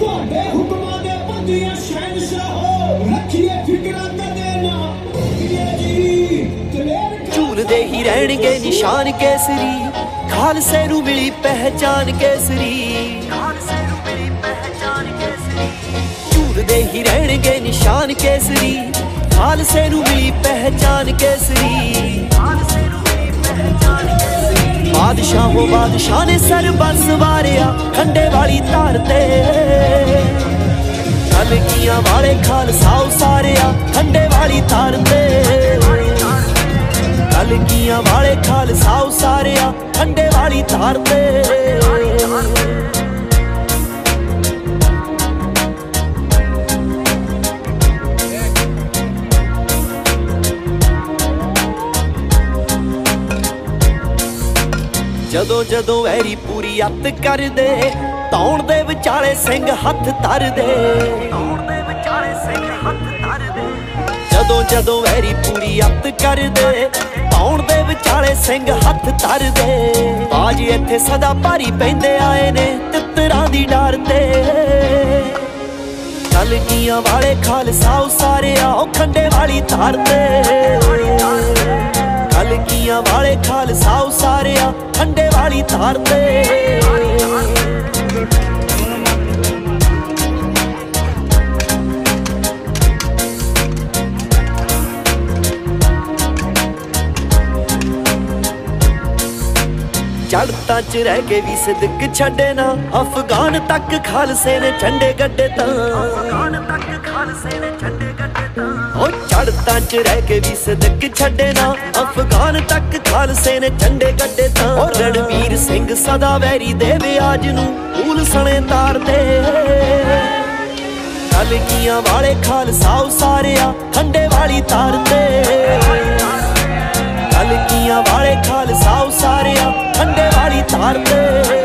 ਤੁਹਾਡੇ ਹੁਕਮਾਂ ਦੇ ਬੰਦੀਆਂ ਸ਼ਹਿਨਸ਼ਾਹੋ ਰੱਖੀਏ ਫਿਕਰਾਂ ਕਦੇ ਨਾ ਝੂਲਦੇ ਹੀ ਰਹਿਣਗੇ ਨਿਸ਼ਾਨ ਕੇਸਰੀ। ਖਾਲਸੇ ਨੂੰ ਮਿਲੀ ਪਹਿਚਾਨ ਕੇਸਰੀ। ਖਾਲਸੇ ਨੂੰ ਮਿਲੀ ਪਹਿਚਾਨ ਕੇਸਰੀ। ਝੂਲਦੇ ਹੀ ਰਹਿਣਗੇ ਨਿਸ਼ਾਨ ਕੇਸਰੀ। ਖਾਲਸੇ ਨੂੰ ਮਿਲੀ ਪਹਿਚਾਨ ਕੇਸਰੀ। ਬਾਦਸ਼ਾਹੋ ਬਾਦਸ਼ਾਹ ਨੇ ਸਰਬੰਸ ਵਾਰਿਆ, ਖੰਡੇ ਵਾਲੀ ਧਾਰ ਤੇ। ਕਲਕੀਆਂ ਵਾਲੇ ਖਾਲਸਾ ਉਸਾਰਿਆ, ਖੰਡੇ ਵਾਲੀ ਧਾਰ ਤੇ। ਕਲਕੀਆਂ ਵਾਲੇ ਖਾਲਸਾ ਉਸਾਰਿਆ, ਖੰਡੇ ਵਾਲੀ ਧਾਰ ਤੇ। ਜਦੋਂ ਜਦੋਂ ਵੈਰੀ ਪੂਰੀ ਅੱਤ ਕਰਦੇ ਤੌਣ ਦੇ ਵਿਚਾਲੇ ਸਿੰਘ ਹੱਥ ਧਰਦੇ। ਤੌਣ ਦੇ ਵਿਚਾਲੇ ਸਿੰਘ ਹੱਥ ਧਰਦੇ। ਜਦੋਂ ਜਦੋਂ ਵੈਰੀ ਪੂਰੀ ਅੱਤ ਕਰਦੇ ਤੌਣ ਦੇ ਵਿਚਾਲੇ ਸਿੰਘ ਹੱਥ ਧਰਦੇ। ਬਾਜ ਇੱਥੇ ਸਦਾ ਭਾਰੀ ਪੈਂਦੇ ਆਏ ਨੇ ਤਿੱਤਰਾਂ ਦੀ ਡਰ ਤੇ। ਕਲਗੀਆਂ ਵਾਲੇ ਖਾਲਸਾ ਉਸਾਰਿਆ ਉਹ ਖੰਡੇ ਵਾਲੀ ਧਾਰ ਤੇ। ਕਲਗੀਆਂ ਵਾਲੇ ਖਾਲਸਾ ਉਸਾਰਿਆ ਖੰਡੇ ਵਾਲੀ ਧਾਰ ਤੇ। ਚੜਤਾਂ ਚ ਰਹਿ ਕੇ ਵੀ ਸਿਦਕ ਛੱਡੇ ਨਾ। ਅਫਗਾਨ ਤੱਕ ਖਾਲਸੇ ਨੇ ਝੰਡੇ ਗੱਡੇ ਤਾਂ। ਅਫਗਾਨ ਤੱਕ ਖਾਲਸੇ ਨੇ ਝੰਡੇ ਗੱਡੇ ਤਾਂ। ਉਹ ਚੜਤਾਂ ਚ ਰਹਿ ਕੇ ਵੀ ਸਿਦਕ ਛੱਡੇ ਨਾ। ਅਫਗਾਨ ਤੱਕ ਖਾਲਸੇ ਨੇ ਝੰਡੇ ਗੱਡੇ ਤਾਂ। ਉਹ ਰਣਵੀਰ ਸਿੰਘ ਸਦਾ ਵੈਰੀ ਦੇਵੇ ਆਜ ਨੂੰ ਫੂਲ ਸਣੇ ਤਾਰਦੇ ਕਲਗੀਆਂ ਵਾਲੇ ਖਾਲਸਾ ਉਸਾਰਿਆ ਖੰਡੇ ਵਾਲੀ ਤਾਰ ਤੇ। ਕਲਗੀਆਂ ਵਾਲੇ ਖਾਲਸਾ ਉਸਾਰਿਆ ਖੰਡੇ ਵਾਲੀ ਧਾਰ ਤੇ